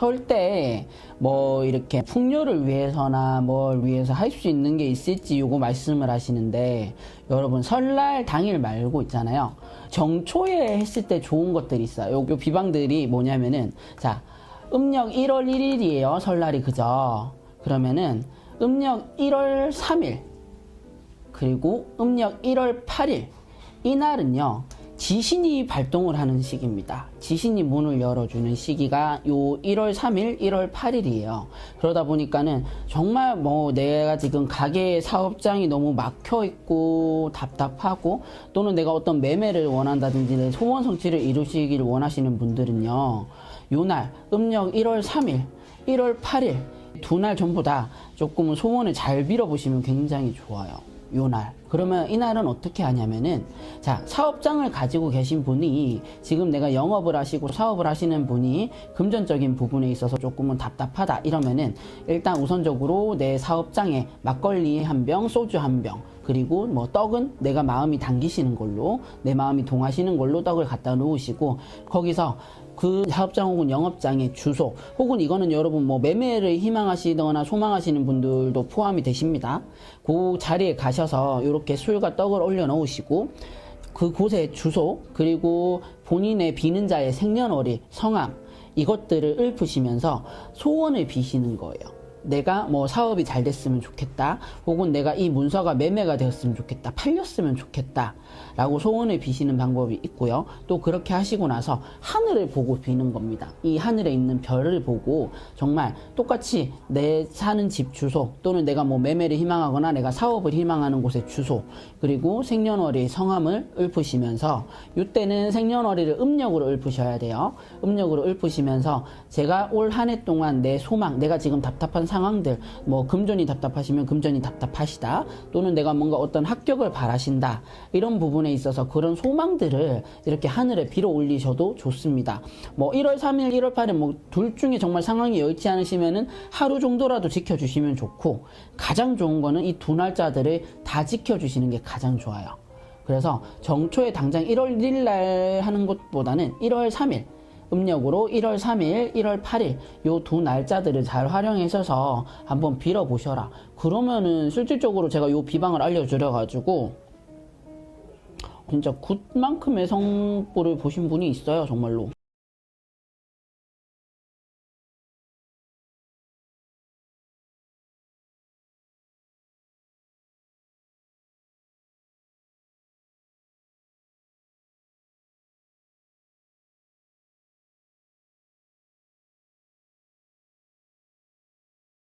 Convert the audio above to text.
설때뭐 이렇게 풍요를 위해서나 뭘 위해서 할 수 있는 게 있을지 요거 말씀을 하시는데 여러분 설날 당일 말고 있잖아요. 정초에 했을 때 좋은 것들이 있어요. 요, 요 비방들이 뭐냐면은 자 음력 1월 1일이에요. 설날이 그죠? 그러면은 음력 1월 3일 그리고 음력 1월 8일 이날은요 지신이 발동을 하는 시기입니다. 지신이 문을 열어주는 시기가 요 1월 3일, 1월 8일이에요. 그러다 보니까는 정말 뭐 내가 지금 가게 사업장이 너무 막혀 있고 답답하고 또는 내가 어떤 매매를 원한다든지 내 소원 성취를 이루시기를 원하시는 분들은요. 요날 음력 1월 3일, 1월 8일 두 날 전부 다 조금은 소원을 잘 빌어보시면 굉장히 좋아요. 요날. 그러면 이날은 어떻게 하냐면은, 자, 사업장을 가지고 계신 분이, 지금 내가 영업을 하시고 사업을 하시는 분이 금전적인 부분에 있어서 조금은 답답하다. 이러면은, 일단 우선적으로 내 사업장에 막걸리 한 병, 소주 한 병, 그리고 뭐 떡은 내가 마음이 당기시는 걸로, 내 마음이 동하시는 걸로 떡을 갖다 놓으시고, 거기서 그 사업장 혹은 영업장의 주소 혹은 이거는 여러분 뭐 매매를 희망하시거나 소망하시는 분들도 포함이 되십니다. 그 자리에 가셔서 이렇게 술과 떡을 올려 놓으시고 그 곳의 주소 그리고 본인의 비는 자의 생년월일 성함 이것들을 읊으시면서 소원을 비시는 거예요. 내가 뭐 사업이 잘 됐으면 좋겠다. 혹은 내가 이 문서가 매매가 되었으면 좋겠다. 팔렸으면 좋겠다. 라고 소원을 비시는 방법이 있고요. 또 그렇게 하시고 나서 하늘을 보고 비는 겁니다. 이 하늘에 있는 별을 보고 정말 똑같이 내 사는 집 주소 또는 내가 뭐 매매를 희망하거나 내가 사업을 희망하는 곳의 주소 그리고 생년월일 성함을 읊으시면서 이때는 생년월일을 음력으로 읊으셔야 돼요. 음력으로 읊으시면서 제가 올 한 해 동안 내 소망, 내가 지금 답답한 상황들, 뭐 금전이 답답하시면 금전이 답답하시다, 또는 내가 뭔가 어떤 합격을 바라신다 이런 부분에 있어서 그런 소망들을 이렇게 하늘에 빌어 올리셔도 좋습니다. 뭐 1월 3일, 1월 8일 뭐 둘 중에 정말 상황이 여의치 않으시면은 하루 정도라도 지켜주시면 좋고 가장 좋은 거는 이 두 날짜들을 다 지켜주시는 게 가장 좋아요. 그래서 정초에 당장 1월 1일 날 하는 것보다는 1월 3일 음력으로 1월 3일, 1월 8일 요 두 날짜들을 잘 활용하셔서 한번 빌어 보셔라. 그러면은 실질적으로 제가 요 비방을 알려드려 가지고 진짜 굿만큼의 성보를 보신 분이 있어요, 정말로.